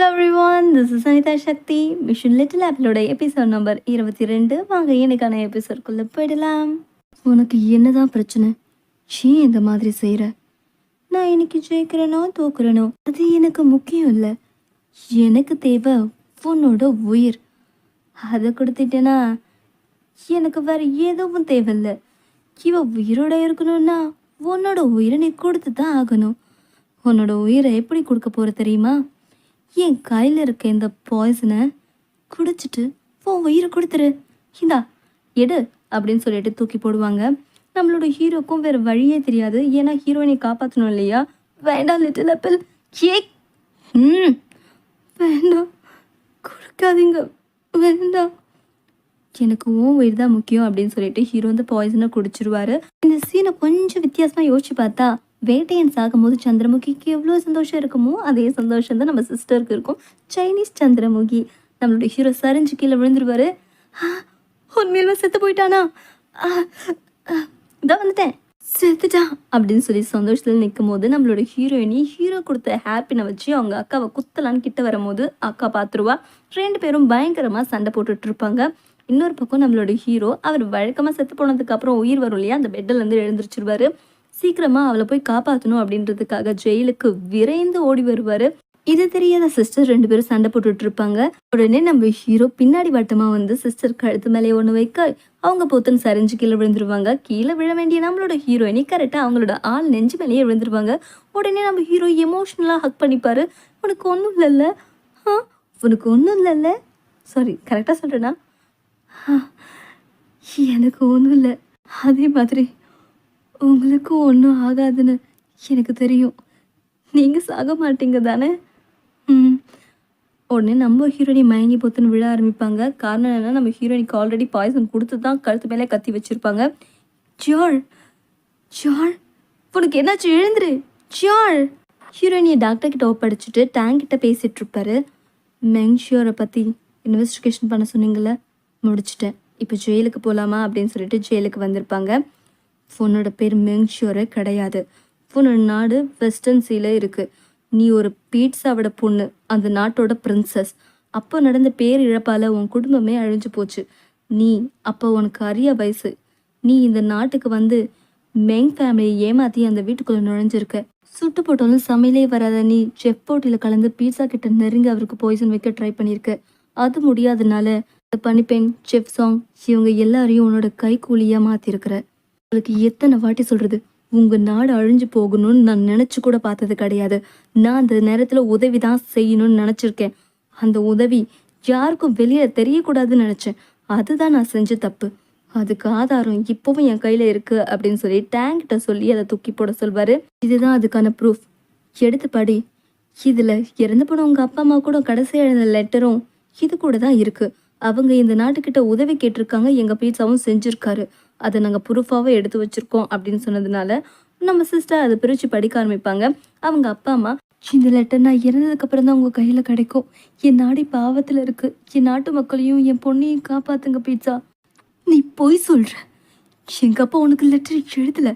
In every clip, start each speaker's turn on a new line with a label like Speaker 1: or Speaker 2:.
Speaker 1: Hello everyone this is Anitha Sakthi mission little ஆப்பிளோட episode number இருபத்தி ரெண்டு. வாங்க எனக்கான எபிசோட்குள்ளே போயிடலாம். உனக்கு என்னதான் பிரச்சனை? ஏன் இந்த மாதிரி செய்கிற நான் இன்னைக்கு ஜெயிக்கிறேனோ தோக்குறேனோ அது எனக்கு முக்கியம் இல்லை. எனக்கு தேவை உன்னோட உயிர். அதை கொடுத்துட்டேன்னா எனக்கு வேற எதுவும் தேவையில்லை. இவ உயிரோட இருக்கணும்னா உன்னோட உயிரை நீ கொடுத்து தான் ஆகணும். உன்னோட உயிரை எப்படி கொடுக்க போகிற தெரியுமா? என் கையில் இருக்க இந்த பாய்சனை குடிச்சிட்டு உன் உயிரை கொடுத்துரு. இந்தா எடு அப்படின்னு சொல்லிட்டு தூக்கி போடுவாங்க. நம்மளோட ஹீரோக்கும் வேறு வழியே தெரியாது. ஏன்னா ஹீரோயினை காப்பாற்றணும் இல்லையா? வேண்டாம் லிட்டில் அப்பிள் ஏ ம். வேண்டாம். கொடுக்காதீங்க. வேண்டாம். எனக்கு ஓ உயிர் தான் முக்கியம் அப்படின்னு சொல்லிட்டு ஹீரோ வந்து பாய்சனை குடிச்சிருவாரு. இந்த சீனை கொஞ்சம் வித்தியாசமாக யோசிச்சு பார்த்தா வேட்டையன் சாகும்போது சந்திரமுகிக்கு எவ்வளோ சந்தோஷம் இருக்குமோ அதே சந்தோஷம் தான் நம்ம சிஸ்டருக்கு இருக்கும். சைனீஸ் சந்திரமுகி நம்மளுடைய ஹீரோ சரிஞ்சு கீழே விழுந்துருவாரு. "ஆ, செத்து போயிட்டானா? இதான் வந்துட்டேன். செத்துட்டா அப்படின்னு சொல்லி சந்தோஷத்தில் நிற்கும் போது நம்மளோட ஹீரோயினி ஹீரோ கொடுத்த ஹாப்பினை வச்சு அவங்க அக்காவை குத்தலான்னு கிட்ட வரும்போது அக்கா பார்த்துருவா. ரெண்டு பேரும் பயங்கரமாக சண்டை போட்டுட்டு இருப்பாங்க. இன்னொரு பக்கம் நம்மளோட ஹீரோ அவர் வழக்கமாக செத்து போனதுக்கப்புறம் உயிர் வரும் இல்லையா? அந்த பெட்டில் இருந்து எழுந்திரிச்சிருவாரு. சீக்கிரமாக அவளை போய் காப்பாற்றணும் அப்படின்றதுக்காக ஜெயிலுக்கு விரைந்து ஓடி வருவார். இது தெரியாத சிஸ்டர் ரெண்டு பேரும் சண்டை போட்டுட்டு இருப்பாங்க. உடனே நம்ம ஹீரோ பின்னாடி வட்டமா வந்து சிஸ்டர் கழுத்து மேலே ஒன்று வைக்க அவங்க பொத்துன்னு சரிஞ்சு கீழே விழுந்துருவாங்க. கீழே விழ வேண்டிய நம்மளோட ஹீரோயினி கரெக்டாக அவங்களோட ஆள் நெஞ்சு மேலேயே விழுந்துருவாங்க. உடனே நம்ம ஹீரோ எமோஷ்னலாக ஹக் பண்ணிப்பாரு. உனக்கு ஒன்றும் இல்லைல்ல. ஆ உனக்கு ஒன்றும் இல்லைல்ல. சாரி கரெக்டாக சொல்கிறேன்னா எனக்கு ஒன்றும் இல்லை. அதே மாதிரி உங்களுக்கும் ஒன்றும் ஆகாதுன்னு எனக்கு தெரியும். நீங்கள் சாக மாட்டீங்க தானே? ம். உடனே நம்ம ஹீரோயினி மயங்கி போத்துன்னு விழ ஆரம்பிப்பாங்க. காரணம் என்னன்னா நம்ம ஹீரோயினிக்கு ஆல்ரெடி பாய்சன் கொடுத்து தான் கழுத்து மேலே கத்தி வச்சுருப்பாங்க. ஜாள் ஜாள் உனக்கு என்னாச்சு? எழுந்துரு. ஜாள் ஹீரோயினியை டாக்டர் கிட்ட ஒப்படைச்சிட்டு டேங்க் கிட்ட பேசிகிட்டு இருப்பாரு மெங்ஷியோரை பற்றி இன்வெஸ்டிகேஷன் பண்ண சொன்னீங்களே முடிச்சிட்டேன். இப்போ ஜெயிலுக்கு போகலாமா அப்படின்னு சொல்லிட்டு ஜெயிலுக்கு வந்திருப்பாங்க. உன்னோட பேர் மெங்ஷியோரே கிடையாது. உன்னோட நாடு வெஸ்டர்ன் சீல இருக்கு. நீ ஒரு பீட்ஸாவோட பொண்ணு அந்த நாட்டோட பிரின்சஸ் அப்போ நடந்த பேர் இழப்பால் உன் குடும்பமே அழிஞ்சு போச்சு. நீ அப்போ உனக்கு அரிய வயசு. நீ இந்த நாட்டுக்கு வந்து மெங் ஃபேமிலியை ஏமாற்றி அந்த வீட்டுக்குள்ள நுழைஞ்சிருக்க. சுட்டு போட்டாலும் சமையலே வராத நீ செஃப் போட்டியில் கலந்து பீட்சா கிட்ட நெருங்கி அவருக்கு பாய்சன் வைக்க ட்ரை பண்ணியிருக்க அது முடியாதனால இந்த பனிப்பெண் செஃப் சாங் இவங்க எல்லாரையும் உன்னோட கைக்கூலியா மாற்றிருக்கிற உங்களுக்கு எத்தனை வாட்டி சொல்றது? உங்க நாடு அழிஞ்சு போகணும்னு நான் நினைச்சு கூட பார்த்தது கிடையாது. நான் அந்த நேரத்துல உதவி தான் செய்யணும்னு நினைச்சிருக்கேன். அந்த உதவி யாருக்கும் வெளியே தெரியக்கூடாதுன்னு நினைச்சேன். அதுதான் நான் செஞ்ச தப்பு. அதுக்கு ஆதாரம் இப்பவும் என் கையில இருக்கு அப்படின்னு சொல்லி டேங்கிட்ட சொல்லி அதை தூக்கி போட சொல்வாரு. இதுதான் அதுக்கான ப்ரூஃப் எடுத்து படி. இதுல இறந்து போன உங்க அப்பா அம்மா கூட கடைசி எழுந்த லெட்டரும் இது கூட தான் இருக்கு. அவங்க இந்த நாட்டுக்கிட்ட உதவி கேட்டிருக்காங்க எங்க பீட்சாவும் செஞ்சிருக்காரு. அதை நாங்கள் ப்ரூஃபாகவே எடுத்து வச்சிருக்கோம் அப்படின்னு சொன்னதுனால நம்ம சிஸ்டர் அதை பிரித்து படிக்க ஆரம்பிப்பாங்க. அவங்க அப்பா அம்மா இந்த லெட்டர் நான் இறந்ததுக்கப்புறம் தான் உங்கள் கையில் கிடைக்கும். என் நாடி பாவத்தில் இருக்குது என் நாட்டு மக்களையும் என் பொண்ணையும் காப்பாத்துங்க பீட்சா நீ பொய் சொல்கிற எங்கள் அப்பா உனக்கு லெட்டர் எழுதலை.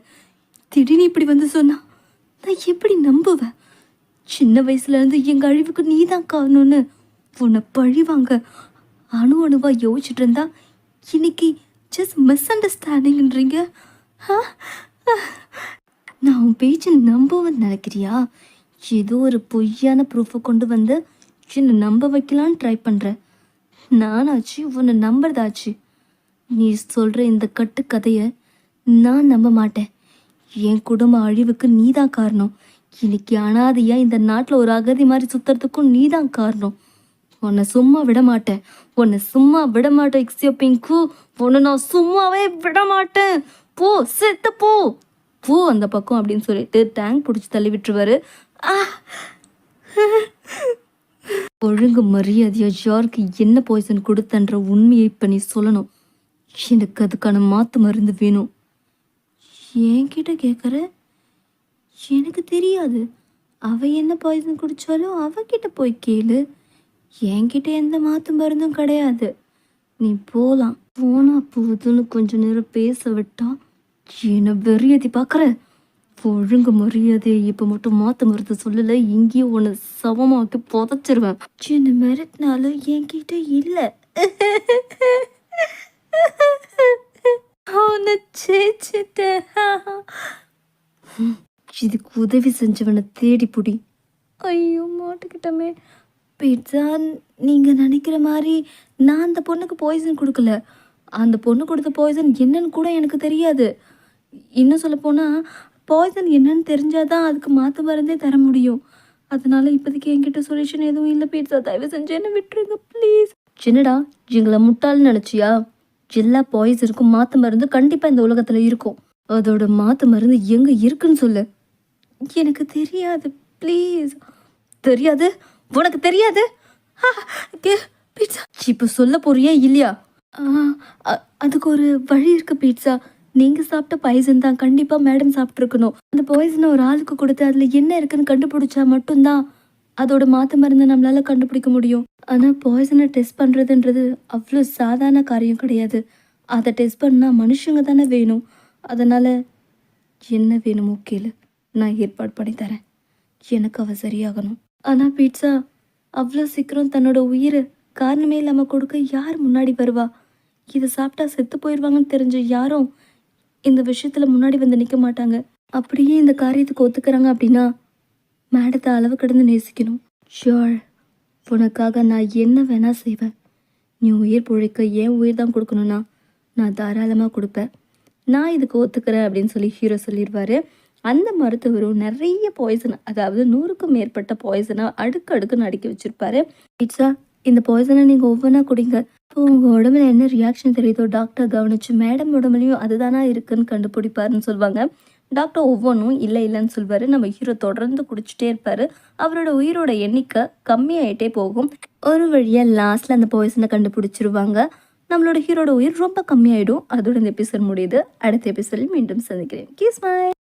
Speaker 1: திடீர்னு இப்படி வந்து சொன்னா நான் எப்படி நம்புவேன்? சின்ன வயசுலேருந்து எங்கள் அழிவுக்கு நீ தான் காரணம்னு உன்னை பழிவாங்க. அணு அணுவாக யோசிச்சுட்டு இருந்தா இன்னைக்கு ஜஸ்ட் மிஸ் அண்டர்ஸ்டாண்டிங்ன்றீங்க நான் உன் பேச்சு நம்புவேன் நினைக்கிறியா? ஏதோ ஒரு பொய்யான ப்ரூஃபை கொண்டு வந்து என்னை நம்ப வைக்கலான்னு ட்ரை பண்ணுறேன் நானாச்சு உன்னை நம்புறதாச்சு. நீ சொல்கிற இந்த கட்டுக்கதையை நான் நம்ப மாட்டேன். என் குடும்ப அழிவுக்கு நீ தான் காரணம். இன்னைக்கு அனாதையாக இந்த நாட்டில் ஒரு அகதி மாதிரி சுத்துறதுக்கும் நீ தான் காரணம். உன்னை சும்மா விட மாட்டேன் உன்னை சும்மா விட மாட்டேன் எக்ஸியோ பிங்கு உன்னை நான் சும்மாவே விட மாட்டேன் போ செத்து போ. போ அந்த பக்கம் அப்படின்னு சொல்லிட்டு டேங்க் பிடிச்சி தள்ளி விட்டுருவாரு. ஒழுங்கு மரியாதையா யாருக்கு என்ன பாய்சன் கொடுத்தன்ற உண்மையை இப்போ நீ சொல்லணும். எனக்கு அதுக்கான மாத்து மருந்து வேணும். என்கிட்ட கேட்குற எனக்கு தெரியாது. அவ என்ன பாய்சன் குடித்தாலும் அவகிட்ட போய் கேளு. என்கிட்ட எந்த மாத்து மருந்தும் கிடையாது. நீ போலாம். போனா போதுன்னு கொஞ்ச நேரம் பேச விட்டா என்ன வெறியதி பார்க்குற ஒழுங்கு மரியாதையை இப்போ மட்டும் மாற்ற மருந்து சொல்லலை இங்கேயும் உன்னை சமமாக்கி புதைச்சிருவேன். சின்ன மிரட்டினாலும் என்கிட்ட இல்லை. அவனை ஜெயிச்சிட்டேன் இதுக்கு உதவி செஞ்சவனை தேடி புடி. ஐயோ மாட்டுக்கிட்டமே. பீட்ஸா நீங்கள் நினைக்கிற மாதிரி நான் அந்த பொண்ணுக்கு பாய்சன் கொடுக்கல. அந்த பொண்ணு கொடுத்த பாய்சன் என்னன்னு கூட எனக்கு தெரியாது. இன்னும் சொல்லப்போனால் பாய்சன் என்னன்னு தெரிஞ்சால் தான் அதுக்கு மாற்று மருந்தே தர முடியும். அதனால் இப்போதைக்கு என்கிட்ட சொல்யூஷன் எதுவும் இல்லை பீட்ஸா தயவு செஞ்சு என்ன விட்டுருங்க ப்ளீஸ் சின்னடா எங்களை முட்டாள்னு நினச்சியா? எல்லா பாய்சனுக்கும் மாற்று மருந்து கண்டிப்பாக இந்த உலகத்தில் இருக்கும். அதோட மாற்று மருந்து எங்கே இருக்குன்னு சொல்லு. எனக்கு தெரியாது ப்ளீஸ் தெரியாது? உனக்கு தெரியாது? கே- பீட்சா இப்போ சொல்ல போறியா இல்லையா? அ- அதுக்கு ஒரு வழி இருக்கு பீட்சா நீங்க சாப்பிட்ட பாய்சன் தான். கண்டிப்பா மேடம் சாப்பிட்ருக்கணும் அந்த பாய்சனை ஒரு ஆளுக்கு கொடுத்து அதுல என்ன இருக்குன்னு கண்டுபிடிச்சா மட்டும்தான் அதோட மாத்து மருந்தை நம்மளால கண்டுபிடிக்க முடியும். ஆனா பாய்சனை டெஸ்ட் பண்றதுன்றது அவ்வளோ சாதாரண காரியம் கிடையாது. அதை டெஸ்ட் பண்ணா மனுஷங்க தானே வேணும். அதனால என்ன வேணுமோ கேளு. நான் ஏற்பாடு பண்ணி தரேன். எனக்கு அவ சரியாகணும். ஆனால் பீட்சா அவ்வளோ சீக்கிரம் தன்னோட உயிரை காரணமே இல்லாமல் கொடுக்க யார் முன்னாடி வருவா? இதை சாப்பிட்டா செத்து போயிடுவாங்கன்னு தெரிஞ்ச யாரும் இந்த விஷயத்தில் முன்னாடி வந்து நிற்க மாட்டாங்க. அப்படியே இந்த காரியத்துக்கு ஒத்துக்கிறாங்க அப்படின்னா மேடத்தை அளவு கடந்து நேசிக்கணும். ஷியோர் உனக்காக நான் என்ன வேணால் செய்வேன். நீ உயிர் பொழைக்க ஏன் உயிர் தான் கொடுக்கணும்னா நான் தாராளமாக கொடுப்பேன். நான் இதுக்கு ஒத்துக்கிறேன் அப்படின்னு சொல்லி ஹீரோ சொல்லிடுவாரு. அந்த மருத்துவரும் நிறைய பாய்சன் அதாவது நூறுக்கும் மேற்பட்ட பாய்சனை அடுக்கு அடுக்குன்னு அடுக்கி வச்சிருப்பாரு. இட்ஸா இந்த பாய்சனை நீங்கள் ஒவ்வொன்றா குடிங்க. இப்போ உங்கள் உடம்புல என்ன ரியாக்ஷன் தெரியுதோ டாக்டர் கவனிச்சு மேடம் உடம்புலையும் அதுதானா இருக்குன்னு கண்டுபிடிப்பாருன்னு சொல்லுவாங்க. டாக்டர் ஒவ்வொன்றும் இல்லை இல்லைன்னு சொல்வார் நம்ம ஹீரோ தொடர்ந்து குடிச்சிட்டே இருப்பார். அவரோட உயிரோட எண்ணிக்கை கம்மியாயிட்டே போகும். ஒரு வழியாக லாஸ்ட்டில் அந்த பாய்சனை கண்டுபிடிச்சிருவாங்க. நம்மளோட ஹீரோட உயிர் ரொம்ப கம்மியாயிடும். அதோட இந்த எபிசோட் முடியுது. அடுத்த எபிசோடில் மீண்டும் சந்திக்கிறேன். கீஸ் பாய்